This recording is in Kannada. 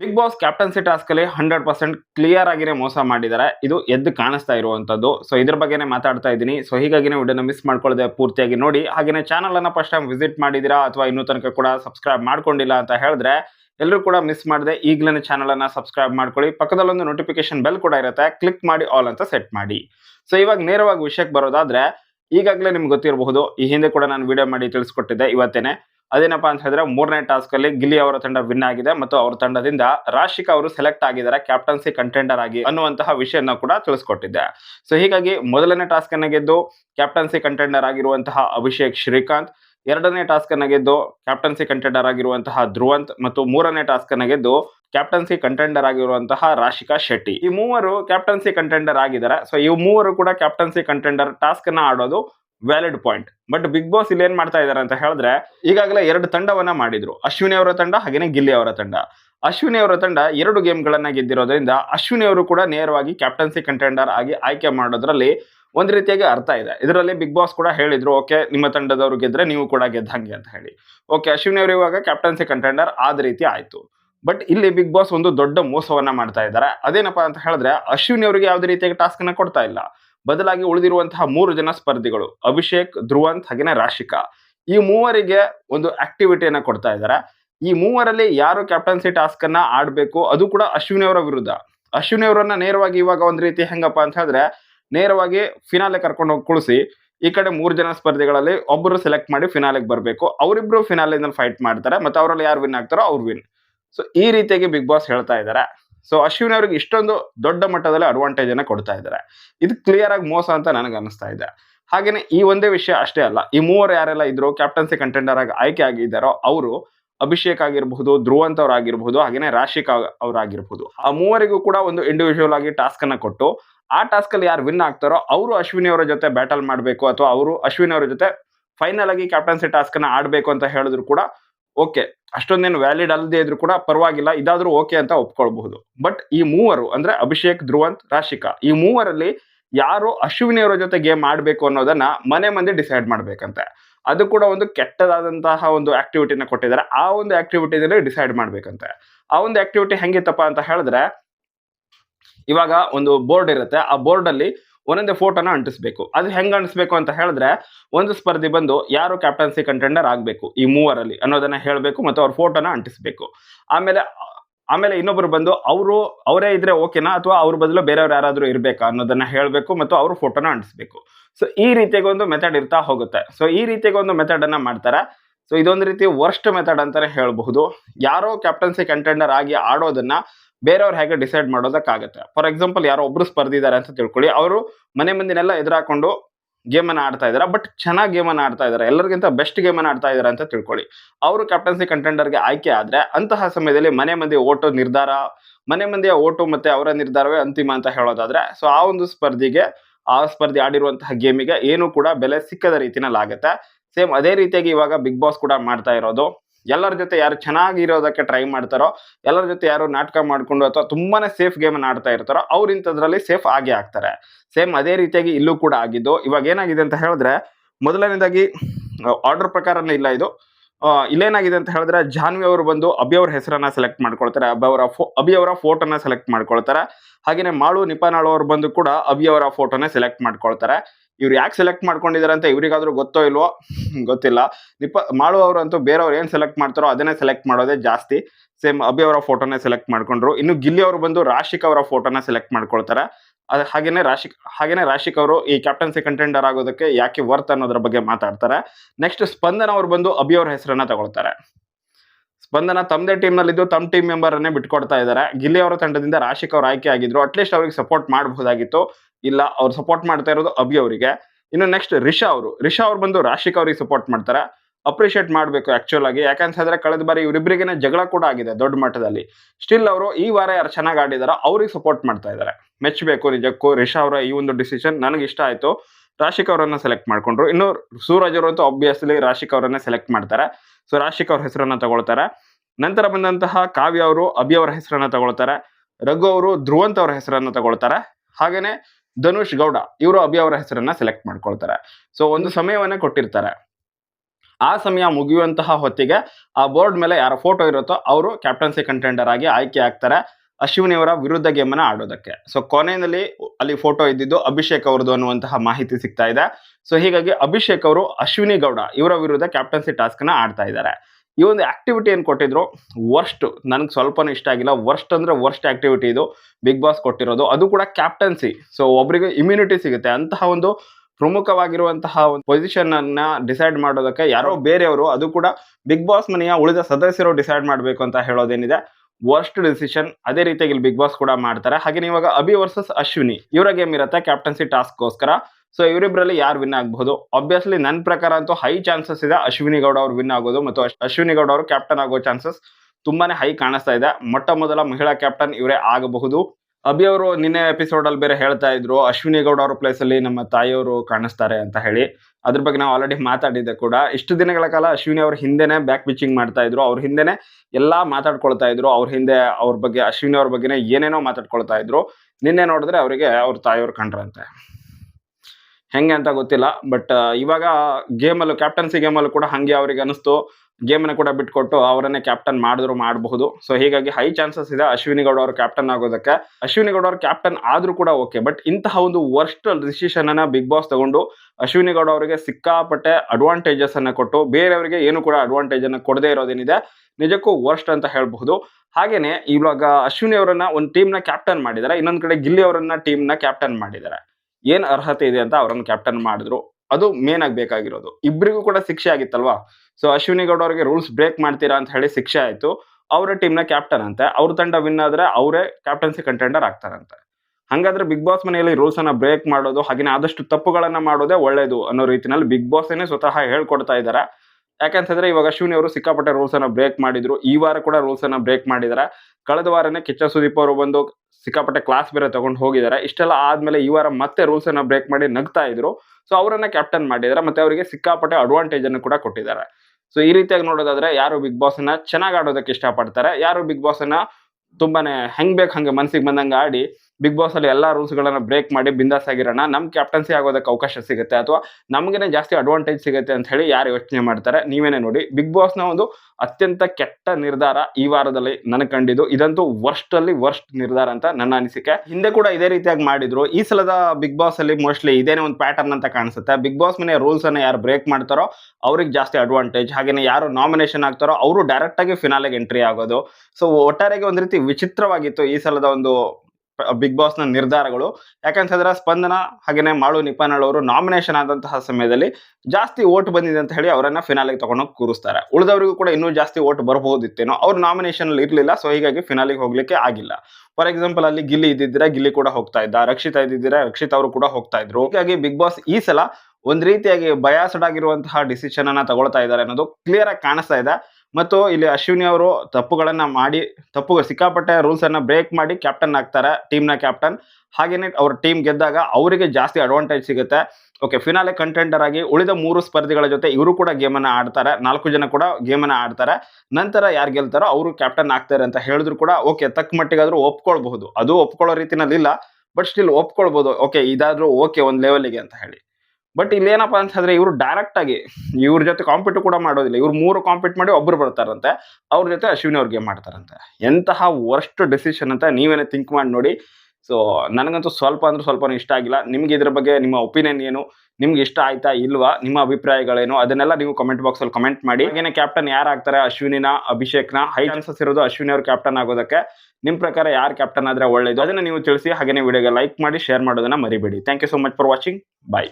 ಬಿಗ್ ಬಾಸ್ ಕ್ಯಾಪ್ಟನ್ಸಿ ಟಾಸ್ಕ್ ಅಲ್ಲಿ ಹಂಡ್ರೆಡ್ ಪರ್ಸೆಂಟ್ ಕ್ಲಿಯರ್ ಆಗಿನೇ ಮೋಸ ಮಾಡಿದ್ದಾರೆ ಇದು ಎದ್ದು ಕಾಣಿಸ್ತಾ ಇರುವಂತದ್ದು. ಸೊ ಇದ್ರ ಬಗ್ಗೆನೇ ಮಾತಾಡ್ತಾ ಇದ್ದೀನಿ. ಸೊ ಹೀಗಾಗಿ ವಿಡಿಯೋನ ಮಿಸ್ ಮಾಡ್ಕೊಳ್ಳದೆ ಪೂರ್ತಿಯಾಗಿ ನೋಡಿ. ಹಾಗೇನೇ ಚಾನಲ್ ಅನ್ನ ಫಸ್ಟ್ ಟೈಮ್ ವಿಸಿಟ್ ಮಾಡಿದಿರಾ ಅಥವಾ ಇನ್ನೂ ತನಕ ಕೂಡ ಸಬ್ಸ್ಕ್ರೈಬ್ ಮಾಡ್ಕೊಂಡಿಲ್ಲ ಅಂತ ಹೇಳಿದ್ರೆ ಎಲ್ಲರೂ ಕೂಡ ಮಿಸ್ ಮಾಡದೆ ಈಗಲೇ ಚಾನಲ್ ಅನ್ನ ಸಬ್ಸ್ಕ್ರೈಬ್ ಮಾಡ್ಕೊಳ್ಳಿ. ಪಕ್ಕದಲ್ಲೊಂದು ನೋಟಿಫಿಕೇಶನ್ ಬೆಲ್ ಕೂಡ ಇರುತ್ತೆ. ಕ್ಲಿಕ್ ಮಾಡಿ ಆಲ್ ಅಂತ ಸೆಟ್ ಮಾಡಿ. ಸೊ ಇವಾಗ ನೇರವಾಗಿ ವಿಷಯಕ್ಕೆ ಬರೋದಾದ್ರೆ, ಈಗಾಗಲೇ ನಿಮ್ಗೆ ಗೊತ್ತಿರಬಹುದು, ಈ ಹಿಂದೆ ಕೂಡ ನಾನು ವಿಡಿಯೋ ಮಾಡಿ ತಿಳಿಸ್ಕೊಟ್ಟಿದ್ದೆ ಇವತ್ತೇನೆ. ಅದೇನಪ್ಪಾ ಅಂತ ಹೇಳಿದ್ರೆ ಮೂರನೇ ಟಾಸ್ಕ್ ಅಲ್ಲಿ ಗಿಲ್ಲಿ ಅವರ ತಂಡ ವಿನ್ ಆಗಿದೆ ಮತ್ತು ಅವರ ತಂಡದಿಂದ ರಾಶಿಕಾ ಅವರು ಸೆಲೆಕ್ಟ್ ಆಗಿದ್ದಾರೆ ಕ್ಯಾಪ್ಟನ್ಸಿ ಕಂಟೆಂಡರ್ ಆಗಿ ಅನ್ನುವಂತಹ ವಿಷಯನ ಕೂಡ ತಿಳಿಸ್ಕೊಟ್ಟಿದ್ದೆ. ಸೊ ಹೀಗಾಗಿ ಮೊದಲನೇ ಟಾಸ್ಕ್ ಅನ್ನ ಗೆದ್ದು ಕ್ಯಾಪ್ಟನ್ಸಿ ಕಂಟೆಂಡರ್ ಆಗಿರುವಂತಹ ಅಭಿಷೇಕ್ ಶ್ರೀಕಾಂತ್, ಎರಡನೇ ಟಾಸ್ಕ್ ಅನ್ನ ಗೆದ್ದು ಕ್ಯಾಪ್ಟನ್ಸಿ ಕಂಟೆಂಡರ್ ಆಗಿರುವಂತಹ ಧ್ರುವಂತ್ ಮತ್ತು ಮೂರನೇ ಟಾಸ್ಕ್ ಅನ್ನ ಗೆದ್ದು ಕ್ಯಾಪ್ಟನ್ಸಿ ಕಂಟೆಂಡರ್ ಆಗಿರುವಂತಹ ರಾಶಿಕಾ ಶೆಟ್ಟಿ. ಈ ಮೂವರು ಕ್ಯಾಪ್ಟನ್ಸಿ ಕಂಟೆಂಡರ್ ಆಗಿದ್ದಾರೆ. ಸೊ ಈ ಮೂವರು ಕೂಡ ಕ್ಯಾಪ್ಟನ್ಸಿ ಕಂಟೆಂಡರ್ ಟಾಸ್ಕ್ ಅನ್ನ ಆಡೋದು valid point but Bigg Boss ಇಲ್ಲಿ ಏನ್ ಮಾಡ್ತಾ ಇದಾರೆ ಅಂತ ಹೇಳಿದ್ರೆ, ಈಗಾಗಲೇ ಎರಡು ತಂಡವನ್ನ ಮಾಡಿದ್ರು. ಅಶ್ವಿನಿ ಅವರ ತಂಡ, ಹಾಗೇನೆ ಗಿಲ್ಲಿ ಅವರ ತಂಡ. ಅಶ್ವಿನಿ ಅವರ ತಂಡ ಎರಡು ಗೇಮ್ಗಳನ್ನ ಗೆದ್ದಿರೋದ್ರಿಂದ ಅಶ್ವಿನಿ ಅವರು ಕೂಡ ನೇರವಾಗಿ ಕ್ಯಾಪ್ಟನ್ಸಿ ಕಂಟೆಂಡರ್ ಆಗಿ ಆಯ್ಕೆ ಮಾಡೋದ್ರಲ್ಲಿ ಒಂದ್ ರೀತಿಯಾಗಿ ಅರ್ಥ ಇದೆ. ಇದರಲ್ಲಿ ಬಿಗ್ ಬಾಸ್ ಕೂಡ ಹೇಳಿದ್ರು, ಓಕೆ, ನಿಮ್ಮ ತಂಡದವರು ಗೆದ್ರೆ ನೀವು ಕೂಡ ಗೆದ್ದಂಗೆ ಅಂತ ಹೇಳಿ. ಓಕೆ, ಅಶ್ವಿನಿ ಅವರು ಇವಾಗ ಕ್ಯಾಪ್ಟನ್ಸಿ ಕಂಟೆಂಡರ್ ಆದ ರೀತಿ ಆಯ್ತು. ಬಟ್ ಇಲ್ಲಿ ಬಿಗ್ ಬಾಸ್ ಒಂದು ದೊಡ್ಡ ಮೋಸವನ್ನ ಮಾಡ್ತಾ ಇದ್ದಾರೆ. ಅದೇನಪ್ಪಾ ಅಂತ ಹೇಳಿದ್ರೆ, ಅಶ್ವಿನಿ ಅವರಿಗೆ ಯಾವುದೇ ರೀತಿಯಾಗಿ ಟಾಸ್ಕ್ ಕೊಡ್ತಾ ಇಲ್ಲ. ಬದಲಾಗಿ ಉಳಿದಿರುವಂತಹ ಮೂರು ಜನ ಸ್ಪರ್ಧಿಗಳು, ಅಭಿಷೇಕ್, ಧ್ರುವಂತ್ ಹಾಗೆನೆ ರಾಶಿಕಾ. ಈ ಮೂವರಿಗೆ ಒಂದು ಆಕ್ಟಿವಿಟಿಯನ್ನ ಕೊಡ್ತಾ ಇದ್ದಾರೆ ಈ ಮೂವರಲ್ಲಿ ಯಾರು ಕ್ಯಾಪ್ಟನ್ಸಿ ಟಾಸ್ಕ್ ಅನ್ನ ಆಡ್ಬೇಕು, ಅದು ಕೂಡ ಅಶ್ವಿನಿ ಅವರ ವಿರುದ್ಧ. ಅಶ್ವಿನಿ ಅವರನ್ನ ನೇರವಾಗಿ ಇವಾಗ ಒಂದ್ ರೀತಿ ಹೆಂಗಪ್ಪ ಅಂತ ಹೇಳಿದ್ರೆ, ನೇರವಾಗಿ ಫಿನಾಲೆ ಕರ್ಕೊಂಡು ಹೋಗಿ ಕುಳಿಸಿ, ಈ ಕಡೆ ಮೂರು ಜನ ಸ್ಪರ್ಧಿಗಳಲ್ಲಿ ಒಬ್ಬರು ಸೆಲೆಕ್ಟ್ ಮಾಡಿ ಫಿನಾಲೆಗೆ ಬರಬೇಕು. ಅವರಿಬ್ರು ಫಿನಾಲೆನಲ್ಲಿ ಫೈಟ್ ಮಾಡ್ತಾರೆ, ಮತ್ತೆ ಅವರಲ್ಲಿ ಯಾರು ವಿನ್ ಆಗ್ತಾರೋ ಅವ್ರು ವಿನ್ ಸೊ ಈ ರೀತಿಯಾಗಿ ಬಿಗ್ ಬಾಸ್ ಹೇಳ್ತಾ ಇದ್ದಾರೆ ಸೊ ಅಶ್ವಿನ್ ಅವ್ರಿಗೆ ಇಷ್ಟೊಂದು ದೊಡ್ಡ ಮಟ್ಟದಲ್ಲಿ ಅಡ್ವಾಂಟೇಜ್ ಅನ್ನ ಕೊಡ್ತಾ ಇದ್ದಾರೆ. ಇದು ಕ್ಲಿಯರ್ ಆಗಿ ಮೋಸ ಅಂತ ನನಗೆ ಅನಿಸ್ತಾ ಇದೆ. ಹಾಗೇನೆ ಈ ಒಂದೇ ವಿಷಯ ಅಷ್ಟೇ ಅಲ್ಲ, ಈ ಮೂವರು ಯಾರೆಲ್ಲ ಇದ್ರು ಕ್ಯಾಪ್ಟನ್ಸಿ ಕಂಟೆಂಡರ್ ಆಗಿ ಆಯ್ಕೆ ಆಗಿದ್ದಾರೋ, ಅವರು ಅಭಿಷೇಕ್ ಆಗಿರಬಹುದು, ಧ್ರುವಂತ್ ಅವರಾಗಿರ್ಬಹುದು ಹಾಗೇನೆ ರಾಶಿಕಾ ಅವರಾಗಿರ್ಬಹುದು ಆ ಮೂವರಿಗೂ ಕೂಡ ಒಂದು ಇಂಡಿವಿಜುವಲ್ ಆಗಿ ಟಾಸ್ಕ್ ಅನ್ನ ಕೊಟ್ಟು, ಆ ಟಾಸ್ಕ್ ಅಲ್ಲಿ ಯಾರು ವಿನ್ ಆಗ್ತಾರೋ, ಅವರು ಅಶ್ವಿನಿ ಅವರ ಜೊತೆ ಬ್ಯಾಟಲ್ ಮಾಡಬೇಕು, ಅಥವಾ ಅವರು ಅಶ್ವಿನಿ ಅವರ ಜೊತೆ ಫೈನಲ್ ಆಗಿ ಕ್ಯಾಪ್ಟನ್ಸಿ ಟಾಸ್ಕ್ ಅನ್ನ ಆಡ್ಬೇಕು ಅಂತ ಹೇಳಿದ್ರು ಕೂಡ ಓಕೆ, ಅಷ್ಟೊಂದೇನು ವ್ಯಾಲಿಡ್ ಅಲ್ಲದೆ ಇದ್ರು ಕೂಡ ಪರವಾಗಿಲ್ಲ, ಇದಾದ್ರೂ ಓಕೆ ಅಂತ ಒಪ್ಕೊಳ್ಬಹುದು. ಬಟ್ ಈ ಮೂವರು, ಅಂದ್ರೆ ಅಭಿಷೇಕ್, ಧ್ರುವಂತ್, ರಾಶಿಕಾ, ಈ ಮೂವರಲ್ಲಿ ಯಾರು ಅಶ್ವಿನಿ ಅವರ ಜೊತೆ ಗೇಮ್ ಆಡ್ಬೇಕು ಅನ್ನೋದನ್ನ ಮನೆ ಮಂದಿ ಡಿಸೈಡ್ ಮಾಡ್ಬೇಕಂತೆ. ಅದು ಕೂಡ ಒಂದು ಕೆಟ್ಟದಾದಂತಹ ಒಂದು ಆಕ್ಟಿವಿಟಿನ ಕೊಟ್ಟಿದ್ದಾರೆ. ಆ ಒಂದು ಆಕ್ಟಿವಿಟಿನಲ್ಲಿ ಡಿಸೈಡ್ ಮಾಡ್ಬೇಕಂತೆ. ಆ ಒಂದು ಆಕ್ಟಿವಿಟಿ ಹೆಂಗಿತ್ತಪ್ಪ ಅಂತ ಹೇಳಿದ್ರೆ ಇವಾಗ ಒಂದು ಬೋರ್ಡ್ ಇರುತ್ತೆ. ಆ ಬೋರ್ಡ್ ಅಲ್ಲಿ ಒಂದೊಂದೇ ಫೋಟೋನ ಅಂಟಿಸ್ಬೇಕು. ಅದು ಹೆಂಗ್ ಅಂಟಿಸ್ಬೇಕು ಅಂತ ಹೇಳಿದ್ರೆ ಒಂದು ಸ್ಪರ್ಧಿ ಬಂದು ಯಾರು ಕ್ಯಾಪ್ಟನ್ಸಿ ಕಂಟೆಂಡರ್ ಆಗಬೇಕು ಈ ಮೂವರಲ್ಲಿ ಅನ್ನೋದನ್ನ ಹೇಳಬೇಕು ಮತ್ತು ಅವ್ರ ಫೋಟೋನ ಅಂಟಿಸ್ಬೇಕು. ಆಮೇಲೆ ಆಮೇಲೆ ಇನ್ನೊಬ್ರು ಬಂದು ಅವರು, ಅವರೇ ಇದ್ರೆ ಓಕೆನಾ ಅಥವಾ ಅವ್ರ ಬದಲು ಬೇರೆಯವ್ರು ಯಾರಾದ್ರೂ ಇರ್ಬೇಕಾ ಅನ್ನೋದನ್ನ ಹೇಳಬೇಕು ಮತ್ತು ಅವ್ರ ಫೋಟೋನ ಅಂಟಿಸ್ಬೇಕು. ಸೊ ಈ ರೀತಿಯಾಗಿ ಒಂದು ಮೆಥಡ್ ಇರ್ತಾ ಹೋಗುತ್ತೆ. ಸೊ ಈ ರೀತಿಯಾಗಿ ಒಂದು ಮೆಥಡ್ ಅನ್ನ ಮಾಡ್ತಾರೆ. ಸೊ ಇದೊಂದು ರೀತಿ ವರ್ಸ್ಟ್ ಮೆಥಡ್ ಅಂತಾನೆ ಹೇಳಬಹುದು. ಯಾರೋ ಕ್ಯಾಪ್ಟನ್ಸಿ ಕಂಟೆಂಡರ್ ಆಗಿ ಆಡೋದನ್ನ ಬೇರೆಯವ್ರು ಹೇಗೆ ಡಿಸೈಡ್ ಮಾಡೋದಕ್ಕಾಗತ್ತೆ. ಫಾರ್ ಎಕ್ಸಾಂಪಲ್ ಯಾರೋ ಒಬ್ರು ಸ್ಪರ್ಧಿದ್ದಾರೆ ಅಂತ ತಿಳ್ಕೊಳ್ಳಿ. ಅವರು ಮನೆ ಮಂದಿನೆಲ್ಲ ಎದುರಾಕೊಂಡು ಗೇಮ್ ಅನ್ನ ಆಡ್ತಾ ಇದ್ದಾರೆ. ಬಟ್ ಚೆನ್ನಾಗಿ ಗೇಮ್ ಅನ್ನ ಆಡ್ತಾ ಇದ್ದಾರೆ. ಎಲ್ಲರಿಗಿಂತ ಬೆಸ್ಟ್ ಗೇಮ್ ಅನ್ನ ಆಡ್ತಾ ಇದ್ದಾರೆ ಅಂತ ತಿಳ್ಕೊಳ್ಳಿ. ಅವರು ಕ್ಯಾಪ್ಟನ್ಸಿ ಕಂಟೆಂಡರ್ಗೆ ಆಯ್ಕೆ ಆದ್ರೆ ಅಂತಹ ಸಮಯದಲ್ಲಿ ಮನೆ ಮಂದಿ ಓಟು ನಿರ್ಧಾರ, ಮನೆ ಮಂದಿಯ ಓಟು ಮತ್ತೆ ಅವರ ನಿರ್ಧಾರವೇ ಅಂತಿಮ ಅಂತ ಹೇಳೋದಾದ್ರೆ ಸೊ ಆ ಒಂದು ಸ್ಪರ್ಧಿಗೆ, ಆ ಸ್ಪರ್ಧಿ ಆಡಿರುವಂತಹ ಗೇಮಿಗೆ ಏನು ಕೂಡ ಬೆಲೆ ಸಿಕ್ಕದ ರೀತಿನಲ್ಲಿ ಆಗುತ್ತೆ. ಸೇಮ್ ಅದೇ ರೀತಿಯಾಗಿ ಇವಾಗ ಬಿಗ್ ಬಾಸ್ ಕೂಡ ಮಾಡ್ತಾ ಇರೋದು. ಎಲ್ಲರ ಜೊತೆ ಯಾರು ಚೆನ್ನಾಗಿ ಇರೋದಕ್ಕೆ ಟ್ರೈ ಮಾಡ್ತಾರೋ, ಎಲ್ಲರ ಜೊತೆ ಯಾರು ನಾಟಕ ಮಾಡ್ಕೊಂಡು ಅಥವಾ ತುಂಬಾನೇ ಸೇಫ್ ಗೇಮ್ ಅನ್ನ ಆಡ್ತಾ ಇರ್ತಾರೋ, ಅವ್ರು ಇಂಥದ್ರಲ್ಲಿ ಸೇಫ್ ಆಗೇ ಆಗ್ತಾರೆ. ಸೇಮ್ ಅದೇ ರೀತಿಯಾಗಿ ಇಲ್ಲೂ ಕೂಡ ಆಗಿದ್ದು. ಇವಾಗ ಏನಾಗಿದೆ ಅಂತ ಹೇಳಿದ್ರೆ, ಮೊದಲನೇದಾಗಿ ಆರ್ಡರ್ ಪ್ರಕಾರನೇ ಇಲ್ಲ ಇದು. ಇಲ್ಲೇನಾಗಿದೆ ಅಂತ ಹೇಳಿದ್ರೆ, ಜಾನ್ವಿ ಅವರು ಬಂದು ಅಭಿ ಅವ್ರ ಹೆಸರನ್ನ ಸೆಲೆಕ್ಟ್ ಮಾಡ್ಕೊಳ್ತಾರೆ. ಅಭಿ ಅವರ ಫೋ, ಅಭಿ ಅವರ ಫೋಟೋನ ಸೆಲೆಕ್ಟ್ ಮಾಡ್ಕೊಳ್ತಾರೆ. ಹಾಗೆಯೇ ಮಾಳು ನಿಪಾನಾಳು ಅವರು ಬಂದು ಕೂಡ ಅಭಿ ಅವರ ಫೋಟೋನ ಸೆಲೆಕ್ಟ್ ಮಾಡ್ಕೊಳ್ತಾರೆ. ಇವ್ರು ಯಾಕೆ ಸೆಲೆಕ್ಟ್ ಮಾಡ್ಕೊಂಡಿದ್ದಾರೆ ಅಂತ ಇವರಿಗಾದ್ರೂ ಗೊತ್ತೋ ಇಲ್ವೋ? ಗೊತ್ತಿಲ್ಲ. ನಿಪ ಮಾಡುವವರು ಅಂತೂ ಬೇರೆಯವ್ರು ಏನು ಸೆಲೆಕ್ಟ್ ಮಾಡ್ತಾರೋ ಅದನ್ನೇ ಸೆಲೆಕ್ಟ್ ಮಾಡೋದೇ ಜಾಸ್ತಿ. ಸೇಮ್ ಅಭಿ ಅವರ ಫೋಟೋನೇ ಸೆಲೆಕ್ಟ್ ಮಾಡ್ಕೊಂಡ್ರು. ಇನ್ನು ಗಿಲ್ಲಿ ಅವರು ಬಂದು ರಾಶಿಕ್ ಅವರ ಫೋಟೋನ ಸೆಲೆಕ್ಟ್ ಮಾಡ್ಕೊಳ್ತಾರೆ. ಅದು ಹಾಗೇನೆ ರಾಶಿಕ್ ಹಾಗೇನೆ ರಾಶಿಕ್ ಅವರು ಈ ಕ್ಯಾಪ್ಟನ್ಸಿ ಕಂಟೆಂಡರ್ ಆಗೋದಕ್ಕೆ ಯಾಕೆ ವರ್ತ್ ಅನ್ನೋದ್ರ ಬಗ್ಗೆ ಮಾತಾಡ್ತಾರೆ. ನೆಕ್ಸ್ಟ್ ಸ್ಪಂದನ ಅವರು ಬಂದು ಅಭಿ ಅವರ ಹೆಸರನ್ನ ತಗೊಳ್ತಾರೆ. ಸ್ಪಂದನ ತಮ್ಮದೇ ಟೀಮ್ ನಲ್ಲಿದ್ದು ತಮ್ಮ ಟೀಮ್ ಮೆಂಬರ್ ಅನ್ನೇ ಬಿಟ್ಕೊಡ್ತಾ ಇದ್ದಾರೆ. ಗಿಲ್ಲಿ ಅವರ ತಂಡದಿಂದ ರಾಶಿಕ್ ಅವರು ಆಯ್ಕೆ ಆಗಿದ್ರು. ಅಟ್ಲೀಸ್ಟ್ ಅವ್ರಿಗೆ ಸಪೋರ್ಟ್ ಮಾಡಬಹುದಾಗಿತ್ತು. ಇಲ್ಲ, ಅವ್ರು ಸಪೋರ್ಟ್ ಮಾಡ್ತಾ ಇರೋದು ಅಭಿ ಅವರಿಗೆ. ಇನ್ನು ನೆಕ್ಸ್ಟ್ ರಿಷಾ ಅವರು. ರಿಷಾ ಅವ್ರು ಬಂದು ರಾಶಿಕ್ ಅವ್ರಿಗೆ ಸಪೋರ್ಟ್ ಮಾಡ್ತಾರೆ. ಅಪ್ರಿಷಿಯೇಟ್ ಮಾಡಬೇಕು ಆಕ್ಚುಲ್ ಆಗಿ. ಯಾಕಂತ ಹೇಳಿದ್ರೆ ಕಳೆದ ಬಾರಿ ಇವರಿಬ್ಬರಿಗೇನೆ ಜಗಳ ಕೂಡ ಆಗಿದೆ ದೊಡ್ಡ ಮಟ್ಟದಲ್ಲಿ. ಸ್ಟಿಲ್ ಅವರು ಈ ವಾರ ಯಾರು ಚೆನ್ನಾಗಿ ಆಡಿದಾರೋ ಅವ್ರಿಗೆ ಸಪೋರ್ಟ್ ಮಾಡ್ತಾ ಇದ್ದಾರೆ. ಮೆಚ್ಚಬೇಕು ನಿಜಕ್ಕೂ ರಿಷಾ ಅವರ ಈ ಒಂದು ಡಿಸಿಷನ್ ನನಗೆ ಇಷ್ಟ ಆಯ್ತು. ರಾಶಿಕ್ ಅವರನ್ನ ಸೆಲೆಕ್ಟ್ ಮಾಡ್ಕೊಂಡ್ರು. ಇನ್ನು ಸೂರಜ್ ಅವರು ಅಂತೂ ಆಬ್ವಿಯಸ್ಲಿ ರಾಶಿಕ್ ಅವರನ್ನ ಸೆಲೆಕ್ಟ್ ಮಾಡ್ತಾರೆ. ಸೊ ರಾಶಿಕ್ ಅವ್ರ ಹೆಸರನ್ನ ತಗೊಳ್ತಾರೆ. ನಂತರ ಬಂದಂತಹ ಕಾವ್ಯ ಅವರು, ಅಭಿ ಅವರ ಹೆಸರನ್ನ ತಗೊಳ್ತಾರೆ. ರಘು ಅವರು, ಧ್ರುವಂತ್ ಅವರ ಹೆಸರನ್ನ ತಗೊಳ್ತಾರೆ. ಹಾಗೇನೆ ಧನುಷ್ ಗೌಡ, ಇವರು ಅಭಿ ಅವರ ಹೆಸರನ್ನ ಸೆಲೆಕ್ಟ್ ಮಾಡ್ಕೊಳ್ತಾರೆ. ಸೊ ಒಂದು ಸಮಯವನ್ನ ಕೊಟ್ಟಿರ್ತಾರೆ. ಆ ಸಮಯ ಮುಗಿಯುವಂತಹ ಹೊತ್ತಿಗೆ ಆ ಬೋರ್ಡ್ ಮೇಲೆ ಯಾರ ಫೋಟೋ ಇರುತ್ತೋ, ಅವರು ಕ್ಯಾಪ್ಟನ್ಸಿ ಕಂಟೆಂಡರ್ ಆಗಿ ಆಯ್ಕೆ ಆಗ್ತಾರೆ. ಅಶ್ವಿನಿ ಅವರ ವಿರುದ್ಧ ಗೇಮನ್ನು ಆಡೋದಕ್ಕೆ. ಸೊ ಕೊನೆಯಲ್ಲಿ ಅಲ್ಲಿ ಫೋಟೋ ಇದ್ದಿದ್ದು ಅಭಿಷೇಕ್ ಅವ್ರದ್ದು ಅನ್ನುವಂತಹ ಮಾಹಿತಿ ಸಿಗ್ತಾ ಇದೆ. ಸೊ ಹೀಗಾಗಿ ಅಭಿಷೇಕ್ ಅವರು ಅಶ್ವಿನಿ ಗೌಡ ಇವರ ವಿರುದ್ಧ ಕ್ಯಾಪ್ಟನ್ಸಿ ಟಾಸ್ಕ್ನ ಆಡ್ತಾ ಇದ್ದಾರೆ. ಈ ಒಂದು ಆಕ್ಟಿವಿಟಿ ಏನು ಕೊಟ್ಟಿದ್ರು? ವರ್ಸ್ಟ್ ನನಗೆ ಸ್ವಲ್ಪನೂ ಇಷ್ಟ ಆಗಿಲ್ಲ. ವರ್ಸ್ಟ್ ಅಂದ್ರೆ ವರ್ಸ್ಟ್ ಆಕ್ಟಿವಿಟಿ ಇದು. ಬಿಗ್ ಬಾಸ್ ಕೊಟ್ಟಿರೋದು. ಅದು ಕೂಡ ಕ್ಯಾಪ್ಟನ್ಸಿ ಸೊ ಒಬ್ಬರಿಗೆ ಇಮ್ಯುನಿಟಿ ಸಿಗುತ್ತೆ. ಅಂತಹ ಒಂದು ಪ್ರಮುಖವಾಗಿರುವಂತಹ ಒಂದು ಪೊಸಿಷನ್ ಅನ್ನ ಡಿಸೈಡ್ ಮಾಡೋದಕ್ಕೆ ಯಾರೋ ಬೇರೆಯವರು, ಅದು ಕೂಡ ಬಿಗ್ ಬಾಸ್ ಮನೆಯ ಉಳಿದ ಸದಸ್ಯರು ಡಿಸೈಡ್ ಮಾಡಬೇಕು ಅಂತ ಹೇಳೋದೇನಿದೆ. ವರ್ಸ್ಟ್ ಡಿಸಿಷನ್ ಅದೇ ರೀತಿಯಾಗಿ ಇಲ್ಲಿ ಬಿಗ್ ಬಾಸ್ ಕೂಡ ಮಾಡ್ತಾರೆ. ಹಾಗೆ ಇವಾಗ ಅಭಿ ವರ್ಸಸ್ ಅಶ್ವಿನಿ ಇವರ ಗೇಮ್ ಇರುತ್ತೆ ಕ್ಯಾಪ್ಟನ್ಸಿ ಟಾಸ್ಕ್ಗೋಸ್ಕರ ಸೊ ಇವರಿಬ್ಬರಲ್ಲಿ ಯಾರು ವಿನ್ ಆಗಬಹುದು? ಆಬ್ವಿಯಸ್ಲಿ ನನ್ನ ಪ್ರಕಾರ ಅಂತೂ ಹೈ ಚಾನ್ಸಸ್ ಇದೆ ಅಶ್ವಿನಿ ಗೌಡ ಅವರು ವಿನ್ ಆಗೋದು ಮತ್ತು ಅಶ್- ಅಶ್ವಿನಿ ಗೌಡ ಅವರು ಕ್ಯಾಪ್ಟನ್ ಆಗೋ ಚಾನ್ಸಸ್ ತುಂಬಾನೇ ಹೈ ಕಾಣಿಸ್ತಾ ಇದೆ. ಮೊಟ್ಟ ಮೊದಲ ಮಹಿಳಾ ಕ್ಯಾಪ್ಟನ್ ಇವರೇ ಆಗಬಹುದು. ಅಭಿ ಅವರು ನಿನ್ನೆ ಎಪಿಸೋಡ್ ಅಲ್ಲಿ ಬೇರೆ ಹೇಳ್ತಾ ಇದ್ರು, ಅಶ್ವಿನಿ ಗೌಡ ಅವ್ರ ಪ್ಲೇಸ್ ಅಲ್ಲಿ ನಮ್ಮ ತಾಯಿಯವರು ಕಾಣಿಸ್ತಾರೆ ಅಂತ ಹೇಳಿ. ಅದ್ರ ಬಗ್ಗೆ ನಾವು ಆಲ್ರೆಡಿ ಮಾತಾಡಿದ್ದೆ ಕೂಡ. ಇಷ್ಟು ದಿನಗಳ ಕಾಲ ಅಶ್ವಿನಿ ಅವ್ರ ಹಿಂದೆನೆ ಬ್ಯಾಕ್ ಪಿಚಿಂಗ್ ಮಾಡ್ತಾ ಇದ್ರು. ಅವ್ರ ಹಿಂದೆನೆ ಎಲ್ಲಾ ಮಾತಾಡ್ಕೊಳ್ತಾ ಇದ್ರು. ಅವ್ರ ಹಿಂದೆ ಅವ್ರ ಬಗ್ಗೆ, ಅಶ್ವಿನಿ ಅವ್ರ ಬಗ್ಗೆನೇ ಏನೇನೋ ಮಾತಾಡ್ಕೊಳ್ತಾ ಇದ್ರು. ನಿನ್ನೆ ನೋಡಿದ್ರೆ ಅವರಿಗೆ ಅವ್ರ ತಾಯಿಯವ್ರು ಕಂಡ್ರಂತೆ. ಹೆಂಗೆ ಅಂತ ಗೊತ್ತಿಲ್ಲ ಬಟ್ ಇವಾಗ ಗೇಮಲ್ಲೂ ಕ್ಯಾಪ್ಟನ್ಸಿ ಗೇಮಲ್ಲೂ ಕೂಡ ಹಂಗೆ ಅವ್ರಿಗೆ ಅನಿಸ್ತು. ಗೇಮನ್ನು ಕೂಡ ಬಿಟ್ಕೊಟ್ಟು ಅವರನ್ನೇ ಕ್ಯಾಪ್ಟನ್ ಮಾಡಿದ್ರು ಮಾಡಬಹುದು. ಸೊ ಹೀಗಾಗಿ ಹೈ ಚಾನ್ಸಸ್ ಇದೆ ಅಶ್ವಿನಿ ಗೌಡ ಅವರು ಕ್ಯಾಪ್ಟನ್ ಆಗೋದಕ್ಕೆ. ಅಶ್ವಿನಿ ಗೌಡ ಅವರು ಕ್ಯಾಪ್ಟನ್ ಆದ್ರೂ ಕೂಡ ಓಕೆ ಬಟ್ ಇಂತಹ ಒಂದು ವರ್ಸ್ಟ್ ಡಿಸಿಷನ್ ಅನ್ನ ಬಿಗ್ ಬಾಸ್ ತಗೊಂಡು ಅಶ್ವಿನಿ ಗೌಡ ಅವರಿಗೆ ಸಿಕ್ಕಾಪಟ್ಟೆ ಅಡ್ವಾಂಟೇಜಸ್ ಅನ್ನ ಕೊಟ್ಟು ಬೇರೆಯವರಿಗೆ ಏನು ಕೂಡ ಅಡ್ವಾಂಟೇಜ್ ಅನ್ನ ಕೊಡದೇ ಇರೋದೇನಿದೆ, ನಿಜಕ್ಕೂ ವರ್ಸ್ಟ್ ಅಂತ ಹೇಳಬಹುದು. ಹಾಗೇನೆ ಇವಾಗ ಅಶ್ವಿನಿ ಅವರನ್ನ ಒಂದು ಟೀಮ್ನ ಕ್ಯಾಪ್ಟನ್ ಮಾಡಿದ್ದಾರೆ ಇನ್ನೊಂದ್ ಕಡೆ ಗಿಲ್ಲಿ ಅವರನ್ನ ಟೀಮ್ನ ಕ್ಯಾಪ್ಟನ್ ಮಾಡಿದ್ದಾರೆ ಏನ್ ಅರ್ಹತೆ ಇದೆ ಅಂತ ಅವರನ್ನು ಕ್ಯಾಪ್ಟನ್ ಮಾಡಿದ್ರು. ಅದು ಮೇನ್ ಆಗಿ ಬೇಕಾಗಿರೋದು. ಇಬ್ಬರಿಗೂ ಕೂಡ ಶಿಕ್ಷೆ ಆಗಿತ್ತಲ್ವಾ? ಸೊ ಅಶ್ವಿನಿ ಗೌಡ ಅವರಿಗೆ ರೂಲ್ಸ್ ಬ್ರೇಕ್ ಮಾಡ್ತೀರಾ ಅಂತ ಹೇಳಿ ಶಿಕ್ಷೆ ಆಯಿತು. ಅವರ ಟೀಮ್ನ ಕ್ಯಾಪ್ಟನ್ ಅಂತೆ. ಅವ್ರ ತಂಡ ವಿನ್ ಆದ್ರೆ ಅವರೇ ಕ್ಯಾಪ್ಟನ್ಸಿ ಕಂಟೆಂಡರ್ ಆಗ್ತಾರಂತೆ. ಹಂಗಾದ್ರೆ ಬಿಗ್ ಬಾಸ್ ಮನೆಯಲ್ಲಿ ರೂಲ್ಸ್ ಅನ್ನ ಬ್ರೇಕ್ ಮಾಡೋದು ಹಾಗೆ ಆದಷ್ಟು ತಪ್ಪುಗಳನ್ನ ಮಾಡೋದೇ ಒಳ್ಳೇದು ಅನ್ನೋ ರೀತಿನಲ್ಲಿ ಬಿಗ್ ಬಾಸ್ ಸ್ವತಃ ಹೇಳ್ಕೊಡ್ತಾ ಇದ್ದಾರೆ ಯಾಕಂತಂದ್ರೆ ಇವಾಗ ಅಶ್ವಿನಿ ಅವರು ಸಿಕ್ಕಾಪಟ್ಟೆ ರೂಲ್ಸ್ ಅನ್ನ ಬ್ರೇಕ್ ಮಾಡಿದ್ರು. ಈ ವಾರ ಕೂಡ ರೂಲ್ಸ್ ಅನ್ನ ಬ್ರೇಕ್ ಮಾಡಿದಾರೆ. ಕಳೆದ ವಾರನೇ ಕಿಚ್ಚ ಸುದೀಪ್ ಅವರು ಬಂದು ಸಿಕ್ಕಾಪಟ್ಟೆ ಕ್ಲಾಸ್ ಬೇರೆ ತಗೊಂಡು ಹೋಗಿದ್ದಾರೆ ಇಷ್ಟೆಲ್ಲ ಆದ್ಮೇಲೆ ಈ ವಾರ ಮತ್ತೆ ರೂಲ್ಸ್ ಅನ್ನ ಬ್ರೇಕ್ ಮಾಡಿ ನಗ್ತಾ ಇದ್ರು. ಸೊ ಅವರನ್ನ ಕ್ಯಾಪ್ಟನ್ ಮಾಡಿದಾರೆ ಮತ್ತೆ ಅವರಿಗೆ ಸಿಕ್ಕಾಪಟ್ಟೆ ಅಡ್ವಾಂಟೇಜ್ ಅನ್ನು ಕೂಡ ಕೊಟ್ಟಿದ್ದಾರೆ. ಸೊ ಈ ರೀತಿಯಾಗಿ ನೋಡೋದಾದ್ರೆ ಯಾರು ಬಿಗ್ ಬಾಸ್ ಅನ್ನ ಚೆನ್ನಾಗಿ ಆಡೋದಕ್ಕೆ ಇಷ್ಟಪಡ್ತಾರೆ? ಯಾರು ಬಿಗ್ ಬಾಸ್ ಅನ್ನ ತುಂಬಾನೇ ಹೆಂಗ್ ಬೇಕು ಹಂಗೆ ಮನ್ಸಿಗೆ ಬಂದಂಗೆ ಆಡಿ ಬಿಗ್ ಬಾಸ್ ಅಲ್ಲಿ ಎಲ್ಲಾ ರೂಲ್ಸ್ ಗಳನ್ನ ಬ್ರೇಕ್ ಮಾಡಿ ಬಿಂದಾಸ್ ಆಗಿರೋಣ. ನಮ್ ಕ್ಯಾಪ್ಟನ್ಸಿ ಆಗೋದಕ್ಕೆ ಅವಕಾಶ ಸಿಗುತ್ತೆ ಅಥವಾ ನಮ್ಗೇನೆ ಜಾಸ್ತಿ ಅಡ್ವಾಂಟೇಜ್ ಸಿಗುತ್ತೆ ಅಂತ ಹೇಳಿ ಯಾರು ಯೋಚನೆ ಮಾಡ್ತಾರೆ? ನೀವೇನೆ ನೋಡಿ. ಬಿಗ್ ಬಾಸ್ನ ಒಂದು ಅತ್ಯಂತ ಕೆಟ್ಟ ನಿರ್ಧಾರ ಈ ವಾರದಲ್ಲಿ ನನಗೆ ಕಂಡಿದ್ದು. ಇದಂತೂ ವರ್ಸ್ಟ್ ಅಲ್ಲಿ ವರ್ಸ್ಟ್ ನಿರ್ಧಾರ ಅಂತ ನನ್ನ ಅನಿಸಿಕೆ. ಹಿಂದೆ ಕೂಡ ಇದೇ ರೀತಿಯಾಗಿ ಮಾಡಿದ್ರು. ಈ ಸಲದ ಬಿಗ್ ಬಾಸ್ ಅಲ್ಲಿ ಮೋಸ್ಟ್ಲಿ ಇದೇನೇ ಒಂದು ಪ್ಯಾಟರ್ನ್ ಅಂತ ಕಾಣಿಸುತ್ತೆ. ಬಿಗ್ ಬಾಸ್ ಮನೆ ರೂಲ್ಸ್ ಅನ್ನ ಯಾರು ಬ್ರೇಕ್ ಮಾಡ್ತಾರೋ ಅವ್ರಿಗೆ ಜಾಸ್ತಿ ಅಡ್ವಾಂಟೇಜ್ ಹಾಗೇನೆ ಯಾರು ನಾಮಿನೇಷನ್ ಆಗ್ತಾರೋ ಅವರು ಡೈರೆಕ್ಟ್ ಆಗಿ ಫಿನಾಲೆಗೆ ಎಂಟ್ರಿ ಆಗೋದು. ಸೊ ಒಟ್ಟಾರೆಗೆ ಒಂದು ರೀತಿ ವಿಚಿತ್ರವಾಗಿತ್ತು ಈ ಸಲದ ಒಂದು ಬಿಗ್ ಬಾಸ್ನ ನಿರ್ಧಾರಗಳು. ಹೇಳಿದ್ರೆ ಸ್ಪಂದನ ಹಾಗೇನೆ ಮಾಳು ನಿಪಾನಳ್ ಅವರು ನಾಮಿನೇಷನ್ ಆದಂತಹ ಸಮಯದಲ್ಲಿ ಜಾಸ್ತಿ ಓಟ್ ಬಂದಿದೆ ಅಂತ ಹೇಳಿ ಅವರನ್ನ ಫಿನಾಲಿಗೆ ತಗೊಂಡೋಗಿ ಕೂರಿಸ್ತಾರೆ. ಉಳಿದವರಿಗೂ ಕೂಡ ಇನ್ನೂ ಜಾಸ್ತಿ ಓಟ್ ಬರಬಹುದಿತ್ತೇನೋ ಅವ್ರು ನಾಮಿನೇಷನ್ ಇರ್ಲಿಲ್ಲ ಸೊ ಹೀಗಾಗಿ ಫಿನಾಲಿಗೆ ಹೋಗ್ಲಿಕ್ಕೆ ಆಗಿಲ್ಲ. ಫಾರ್ ಎಕ್ಸಾಂಪಲ್ ಅಲ್ಲಿ ಗಿಲ್ಲಿ ಇದ್ದಿದ್ರೆ ಗಿಲ್ಲಿ ಕೂಡ ಹೋಗ್ತಾ ಇದ್ದ, ರಕ್ಷಿತಾ ಇದ್ದಿದ್ರೆ ರಕ್ಷಿತ್ ಅವರು ಕೂಡ ಹೋಗ್ತಾ ಇದ್ರು. ಹೀಗಾಗಿ ಬಿಗ್ ಬಾಸ್ ಈ ಸಲ ಒಂದ್ ರೀತಿಯಾಗಿ ಬಯಾಸಡ್ ಆಗಿರುವಂತಹ ಡಿಸಿಷನ್ ಅನ್ನ ತಗೊಳ್ತಾ ಇದ್ದಾರೆ ಅನ್ನೋದು ಕ್ಲಿಯರ್ ಆಗಿ ಕಾಣಿಸ್ತಾ ಇದೆ. ಮತ್ತು ಇಲ್ಲಿ ಅಶ್ವಿನಿ ಅವರು ತಪ್ಪುಗಳನ್ನು ಮಾಡಿ ತಪ್ಪು ಸಿಕ್ಕಾಪಟ್ಟೆ ರೂಲ್ಸ್ ಅನ್ನ ಬ್ರೇಕ್ ಮಾಡಿ ಕ್ಯಾಪ್ಟನ್ ಆಗ್ತಾರೆ ಟೀಮ್ನ ಕ್ಯಾಪ್ಟನ್ ಹಾಗೇನೆ ಅವ್ರ ಟೀಮ್ ಗೆದ್ದಾಗ ಅವರಿಗೆ ಜಾಸ್ತಿ ಅಡ್ವಾಂಟೇಜ್ ಸಿಗುತ್ತೆ. ಓಕೆ ಫಿನಾಲೆ ಕಂಟೆಂಡರ್ ಆಗಿ ಉಳಿದ ಮೂರು ಸ್ಪರ್ಧಿಗಳ ಜೊತೆ ಇವರು ಕೂಡ ಗೇಮ್ ಅನ್ನ ಆಡ್ತಾರೆ. ನಾಲ್ಕು ಜನ ಕೂಡ ಗೇಮ್ ಅನ್ನ ಆಡ್ತಾರೆ. ನಂತರ ಯಾರು ಗೆಲ್ತಾರೋ ಅವರು ಕ್ಯಾಪ್ಟನ್ ಆಗ್ತಾರೆ ಅಂತ ಹೇಳಿದ್ರು ಕೂಡ ಓಕೆ ತಕ್ಕ ಮಟ್ಟಿಗಾದ್ರೂ ಒಪ್ಕೊಳ್ಬಹುದು. ಅದು ಒಪ್ಕೊಳ್ಳೋ ರೀತಿನಲ್ಲಿ ಇಲ್ಲ ಬಟ್ ಸ್ಟಿಲ್ ಒಪ್ಕೊಳ್ಬೋದು ಓಕೆ ಇದಾದ್ರೂ ಓಕೆ ಒಂದ್ ಲೆವೆಲಿಗೆ ಅಂತ ಹೇಳಿ. ಬಟ್ ಇಲ್ಲೇನಪ್ಪ ಅಂತಂದ್ರೆ ಇವರು ಡೈರೆಕ್ಟ್ ಆಗಿ ಇವ್ರ ಜೊತೆ ಕಾಂಪಿಟ್ ಕೂಡ ಮಾಡೋದಿಲ್ಲ. ಇವ್ರು ಮೂರು ಕಾಂಪಿಟ್ ಮಾಡಿ ಒಬ್ರು ಬರ್ತಾರಂತೆ. ಅವ್ರ ಜೊತೆ ಅಶ್ವಿನಿ ಅವ್ರ ಗೇಮ್ ಮಾಡ್ತಾರಂತೆ ಎಂತಹ ವರ್ಸ್ಟ್ ಡಿಸಿಷನ್ ಅಂತ ನೀವೇನೇ ಥಿಂಕ್ ಮಾಡಿ ನೋಡಿ. ಸೊ ನನಗಂತೂ ಸ್ವಲ್ಪ ಅಂದ್ರೆ ಸ್ವಲ್ಪ ಇಷ್ಟ ಆಗಿಲ್ಲ. ನಿಮ್ಗೆ ಇದ್ರ ಬಗ್ಗೆ ನಿಮ್ಮ ಒಪಿನಿಯನ್ ಏನು? ನಿಮ್ಗೆ ಇಷ್ಟ ಆಯ್ತಾ ಇಲ್ವಾ? ನಿಮ್ಮ ಅಭಿಪ್ರಾಯಗಳೇನು? ಅದನ್ನೆಲ್ಲ ನೀವು ಕಮೆಂಟ್ ಬಾಕ್ಸ್ ಅಲ್ಲಿ ಕಮೆಂಟ್ ಮಾಡಿ. ಹಾಗೇನೆ ಕ್ಯಾಪ್ಟನ್ ಯಾರು ಆಗ್ತಾರೆ? ಅಶ್ವಿನಿನ, ಅಭಿಷೇಕ್ನ? ಹೈ ಚಾನ್ಸಸ್ ಇರೋದು ಅಶ್ವಿನಿ ಅವ್ರ ಕ್ಯಾಪ್ಟನ್ ಆಗೋದಕ್ಕೆ. ನಿಮ್ಮ ಪ್ರಕಾರ ಯಾರು ಕ್ಯಾಪ್ಟನ್ ಆದ್ರೆ ಒಳ್ಳೇದು? ಅದನ್ನ ನೀವು ತಿಳಿಸಿ, ಹಾಗೇನೆ ವಿಡಿಯೋಗೆ ಲೈಕ್ ಮಾಡಿ ಶೇರ್ ಮಾಡೋದನ್ನ ಮರಿಬೇಡಿ. Thank you so much for watching bye